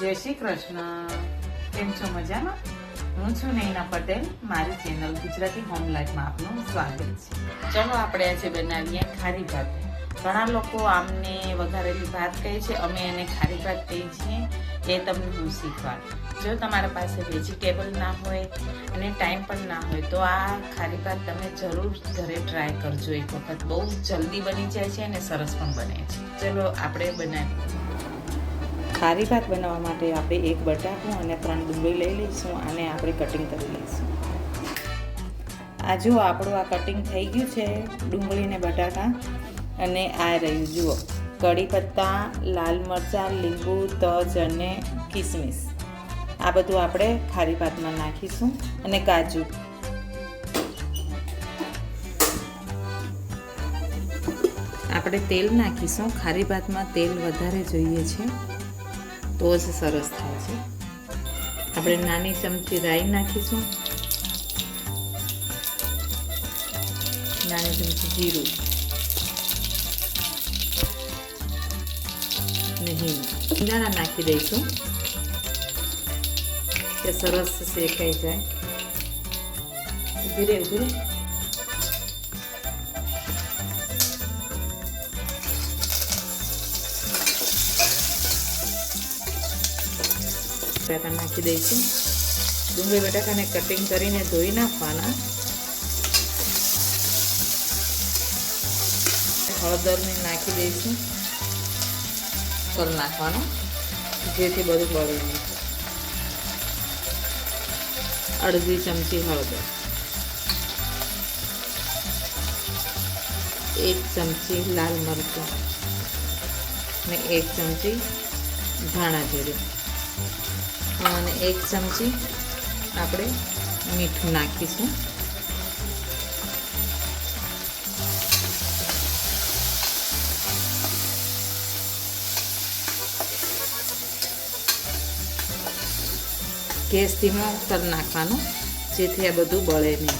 જય શ્રી કૃષ્ણ. કેમ છો મજામાં? હું છું નૈના પટેલ. મારી ચેનલ ગુજરાતી હોમ લાઈફમાં આપનું સ્વાગત છે. ચલો આપણે આજે બનાવીએ ખારી ભાત. ઘણા લોકો આમને વઘારેલી ભાત કહે છે, અમે એને ખારી ભાત કહીએ છીએ. એ તમને હું શીખવાડ. જો તમારા પાસે વેજીટેબલ ના હોય અને ટાઈમ પણ ના હોય, તો આ ખારી ભાત તમે જરૂર ઘરે ટ્રાય કરજો. એક વખત બહુ જલ્દી બની જાય છે અને સરસ પણ બને છે. ચલો આપણે બનાવીએ. ખારી ભાત બનાવવા માટે આપણે એક બટાકું અને ત્રણ ડુંગળી લઈ લઈશું અને આપણે કટિંગ કરી લઈશું. આ જુઓ, આપણું આ કટિંગ થઈ ગયું છે ડુંગળીને બટાકા. અને આ રહ્યું, જુઓ, કઢી પત્તા, લાલ મરચાં, લીંબુ, તજ અને કિસમિસ. આ બધું આપણે ખારી ભાતમાં નાખીશું અને કાજુ. આપણે તેલ નાખીશું. ખારી ભાતમાં તેલ વધારે જોઈએ છે. તો જ સરસ છે. આપણે નાની ચમચી રાઈ નાખીશું. નાની ચમચી જીરું. અને હિંગ. હિંગાણા નાખી દઈશું. કે સરસ શેકાઈ જાય. ઊભી રે. બટાકા નાખી દઈશું. ડુંગળી, બટાકાને કટિંગ કરીને ધોઈ નાખવાના. હળદરને નાખી દઈશું. તલ નાખવાનો. જેથી બધું બળી નહીં અડધી ચમચી હળદર. એક ચમચી લાલ મરચું. ને એક ચમચી ધાણા જીરું. અને એક ચમચી આપણે મીઠું નાખીશું. ગેસ ધીમો કરી નાખવાનો, જેથી આ બધું બળે નહીં.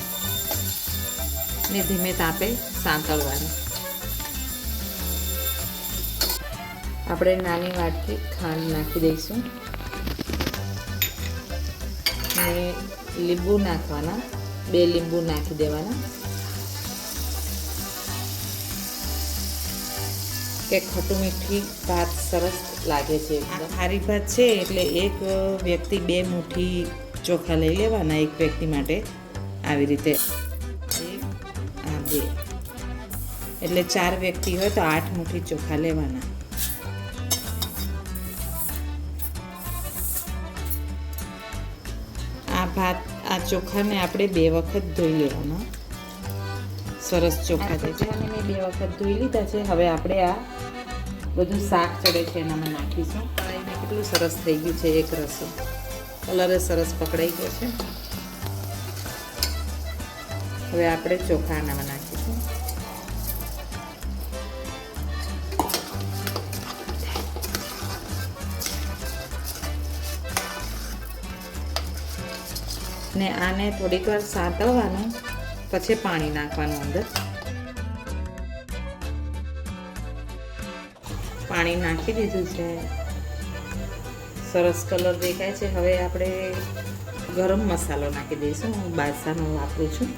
ને ધીમે તાપે સાંતળવાનું. આપણે નાની વાટકી ખાંડ નાખી દઈશું. ને લીંબુ નાખવાના. બે લીંબુ નાખી દેવાના. કે ખટું મીઠી ભાત સરસ લાગે છે ખારી ભાત છે એટલે એક વ્યક્તિ બે મુઠ્ઠી ચોખા લઈ લેવાના એક વ્યક્તિ માટે આવી રીતે. આ બે. એટલે ચાર વ્યક્તિ હોય તો આઠ મુઠ્ઠી ચોખા લેવાના. ભાત આ ચોખાને આપણે બે વખત ધોઈ લેવાના. સરસ ચોખા થાય છે અને મેં બે વખત ધોઈ લીધા છે. હવે આપણે આ બધું શાક ચડે છે એનામાં નાખીશું. કઢાઈને કેટલું સરસ થઈ ગયું છે એક રસો. કલરે સરસ પકડાઈ ગયો છે. હવે આપણે ચોખા એનામાં નાખીશું. ને આને થોડીક વાર સાંતળવાનું, પછી પાણી નાખવાનું અંદર. પાણી નાખી દીધું છે. સરસ કલર દેખાય છે. હવે આપણે ગરમ મસાલો નાખી દઈશું. હું બાદશાહનો વાપરું છું.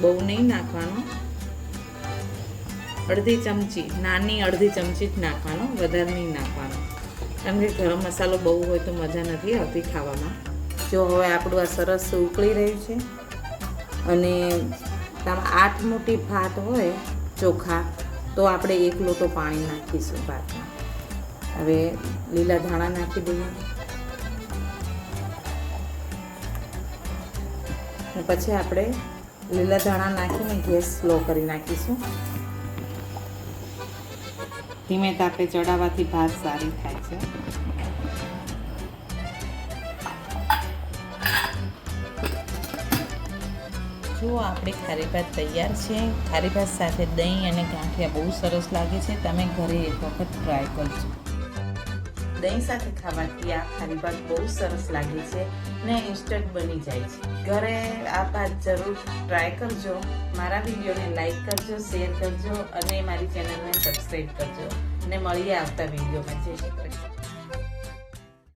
બહુ નહીં નાખવાનો. અડધી ચમચી, નાની અડધી ચમચી જ નાખવાનો. વધારે નહીં નાખવાનો. કારણ કે ગરમ મસાલો બહુ હોય તો મજા નથી આવતી ખાવામાં. જો હવે આપણું આ સરસ ઉકળી રહ્યું છે. અને આઠ મોટી ભાત હોય ચોખા, તો આપણે એક લોટો પાણી નાખીશું ભાતમાં. હવે લીલા ધાણા નાખી દઈએ. પછી આપણે લીલા ધાણા નાખીને ગેસ સ્લો કરી નાખીશું. ધીમે તાપે ચડાવવાથી ભાત સારી થાય છે. જો આપણે ખારી ભાત તૈયાર છે, ખારી ભાત સાથે દહીં અને ગાંઠિયા બહુ સરસ લાગે છે, તમે ઘરે એક વખત ટ્રાય કરજો. દહીં સાથે ખાવાથી આ ખારી ભાત બહુ સરસ લાગે છે ને ઇન્સ્ટન્ટ બની જાય છે. ઘરે આ ભાત જરૂર ટ્રાય કરજો, મારા વિડીયોને લાઈક કરજો શેર કરજો અને મારી ચેનલને સબસ્ક્રાઈબ કરજો. અને મળીએ આવતા વિડીયોમાં. જય શ્રી કૃષ્ણ.